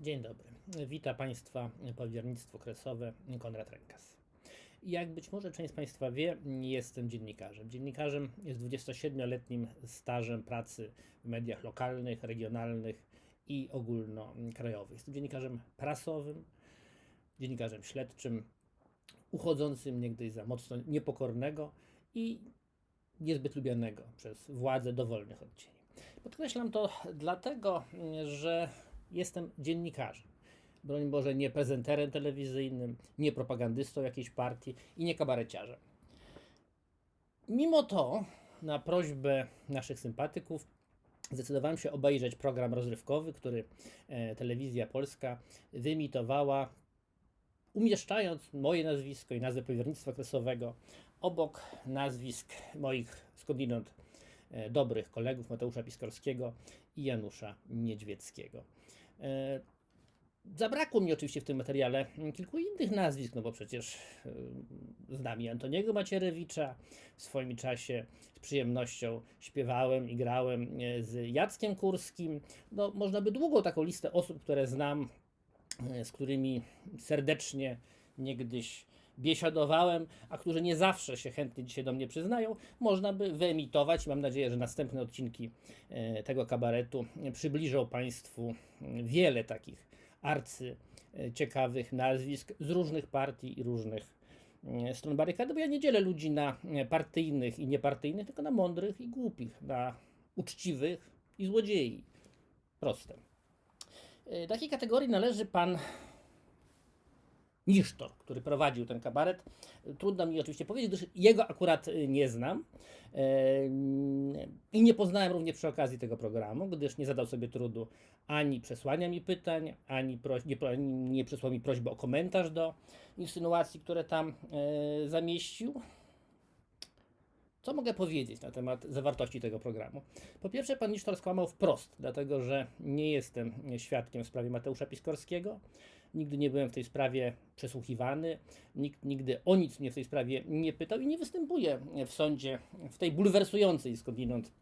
Dzień dobry. Witam Państwa powiernictwo kresowe Konrad Rękas. Jak być może część z Państwa wie, jestem dziennikarzem. Dziennikarzem jest 27-letnim stażem pracy w mediach lokalnych, regionalnych i ogólnokrajowych. Jestem dziennikarzem prasowym, dziennikarzem śledczym, uchodzącym niegdyś za mocno niepokornego i niezbyt lubianego przez władze dowolnych odcieni. Podkreślam to dlatego, że jestem dziennikarzem. Broń Boże, nie prezenterem telewizyjnym, nie propagandystą jakiejś partii i nie kabareciarzem. Mimo to, na prośbę naszych sympatyków, zdecydowałem się obejrzeć program rozrywkowy, który e, telewizja polska wyemitowała, umieszczając moje nazwisko i nazwę powiernictwa kresowego obok nazwisk moich skądinąd e, dobrych kolegów Mateusza Piskorskiego i Janusza Niedźwieckiego. E, Zabrakło mi oczywiście w tym materiale kilku innych nazwisk, no bo przecież y, znam i Antoniego Macierewicza. W swoim czasie z przyjemnością śpiewałem i grałem e, z Jackiem Kurskim. No, można by długą taką listę osób, które znam, e, z którymi serdecznie niegdyś biesiadowałem, a którzy nie zawsze się chętnie dzisiaj do mnie przyznają, można by wyemitować. Mam nadzieję, że następne odcinki e, tego kabaretu przybliżą Państwu wiele takich arcy e, ciekawych nazwisk z różnych partii i różnych e, stron barykady, bo ja nie dzielę ludzi na e, partyjnych i niepartyjnych, tylko na mądrych i głupich, na uczciwych i złodziei. Proste. E, Takiej kategorii należy pan Nisztor, który prowadził ten kabaret. Trudno mi oczywiście powiedzieć, gdyż jego akurat y, nie znam. E, I nie poznałem również przy okazji tego programu, gdyż nie zadał sobie trudu ani przesłania mi pytań, ani nie, pro- nie przesłał mi prośby o komentarz do insynuacji, które tam e, zamieścił. Co mogę powiedzieć na temat zawartości tego programu? Po pierwsze, pan Nisztor skłamał wprost, dlatego że nie jestem świadkiem w sprawie Mateusza Piskorskiego. Nigdy nie byłem w tej sprawie przesłuchiwany, nikt nigdy o nic mnie w tej sprawie nie pytał i nie występuję w sądzie w tej bulwersującej skądinąd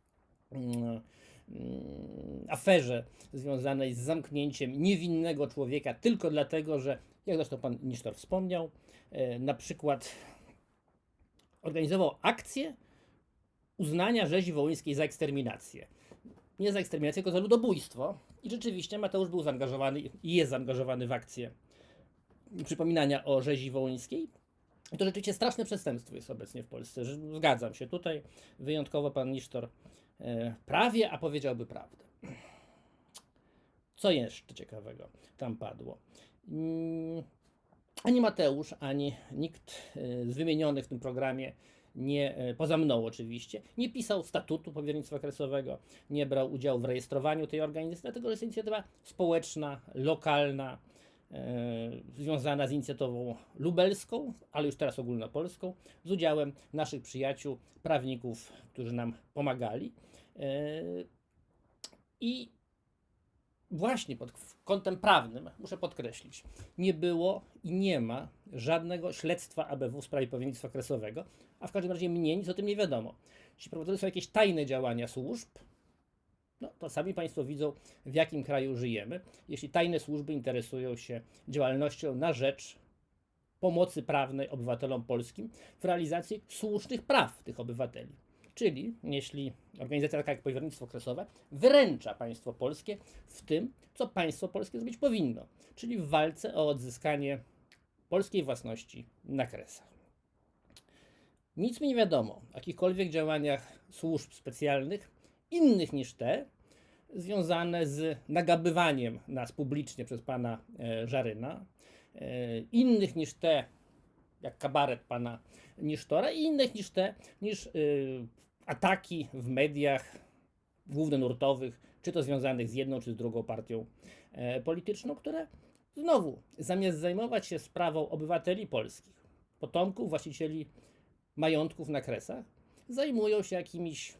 mm, aferze związanej z zamknięciem niewinnego człowieka tylko dlatego, że, jak zresztą pan Nisztor wspomniał, e, na przykład organizował akcję uznania rzezi wołyńskiej za eksterminację. Nie za eksterminację, tylko za ludobójstwo. I rzeczywiście Mateusz był zaangażowany i jest zaangażowany w akcję przypominania o rzezi wołyńskiej. I to rzeczywiście straszne przestępstwo jest obecnie w Polsce. Zgadzam się. Tutaj wyjątkowo pan Nisztor e, prawie, a powiedziałby prawdę. Co jeszcze ciekawego tam padło? Mm, Ani Mateusz, ani nikt e, z wymienionych w tym programie nie, e, poza mną oczywiście, nie pisał statutu powiernictwa kresowego, nie brał udziału w rejestrowaniu tej organizacji, dlatego że jest inicjatywa społeczna, lokalna, e, związana z inicjatywą lubelską, ale już teraz ogólnopolską, z udziałem naszych przyjaciół, prawników, którzy nam pomagali. E, I właśnie pod kątem prawnym, muszę podkreślić, nie było i nie ma żadnego śledztwa ABW w sprawie powiernictwa kresowego, a w każdym razie mnie nic o tym nie wiadomo. Jeśli prowadzone są jakieś tajne działania służb, no to sami Państwo widzą, w jakim kraju żyjemy. Jeśli tajne służby interesują się działalnością na rzecz pomocy prawnej obywatelom polskim w realizacji słusznych praw tych obywateli. Czyli jeśli organizacja taka jak Powiernictwo Kresowe wyręcza państwo polskie w tym, co państwo polskie zrobić powinno, czyli w walce o odzyskanie polskiej własności na kresach. Nic mi nie wiadomo o jakichkolwiek działaniach służb specjalnych innych niż te związane z nagabywaniem nas publicznie przez pana e, Żaryna, e, innych niż te, jak kabaret pana Nisztora i innych niż te, niż y, ataki w mediach głównonurtowych, czy to związanych z jedną, czy z drugą partią e, polityczną, które znowu, zamiast zajmować się sprawą obywateli polskich, potomków, właścicieli majątków na kresach, zajmują się jakimiś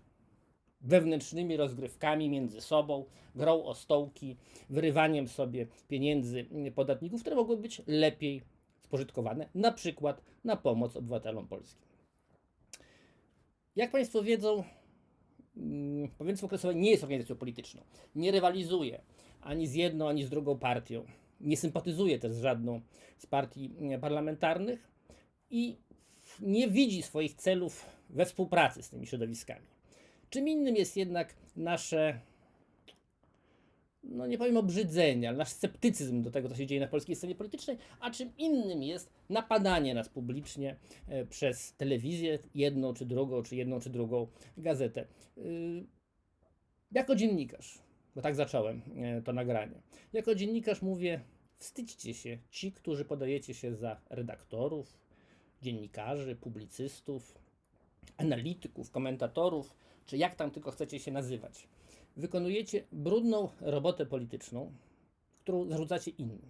wewnętrznymi rozgrywkami między sobą, grą o stołki, wyrywaniem sobie pieniędzy podatników, które mogły być lepiej spożytkowane, na przykład na pomoc obywatelom polskim. Jak Państwo wiedzą, mm, Powiernictwo Kresowe nie jest organizacją polityczną, nie rywalizuje ani z jedną, ani z drugą partią. Nie sympatyzuje też z żadną z partii e, parlamentarnych i nie widzi swoich celów we współpracy z tymi środowiskami. Czym innym jest jednak nasze, no nie powiem obrzydzenie, ale nasz sceptycyzm do tego, co się dzieje na polskiej scenie politycznej, a czym innym jest napadanie nas publicznie e, przez telewizję, jedną czy drugą, czy jedną czy drugą gazetę. Y, Jako dziennikarz, bo tak zacząłem e, to nagranie, jako dziennikarz mówię, wstydźcie się ci, którzy podajecie się za redaktorów, dziennikarzy, publicystów, analityków, komentatorów, czy jak tam tylko chcecie się nazywać. Wykonujecie brudną robotę polityczną, którą zarzucacie innym.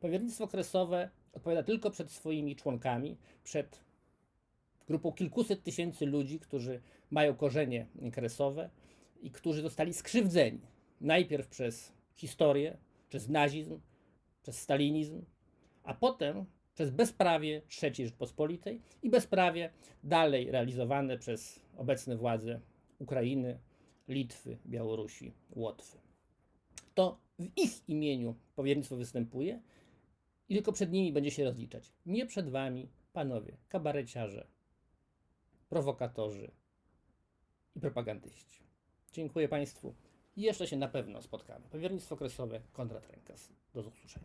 Powiernictwo kresowe odpowiada tylko przed swoimi członkami, przed grupą kilkuset tysięcy ludzi, którzy mają korzenie kresowe i którzy zostali skrzywdzeni najpierw przez historię, przez nazizm, przez stalinizm, a potem przez bezprawie III Rzeczpospolitej i bezprawie dalej realizowane przez obecne władze Ukrainy, Litwy, Białorusi, Łotwy. To w ich imieniu powiernictwo występuje i tylko przed nimi będzie się rozliczać. Nie przed wami, panowie, kabareciarze, prowokatorzy i propagandyści. Dziękuję Państwu jeszcze się na pewno spotkamy. Powiernictwo kresowe, Konrad Rękas. Do usłyszenia.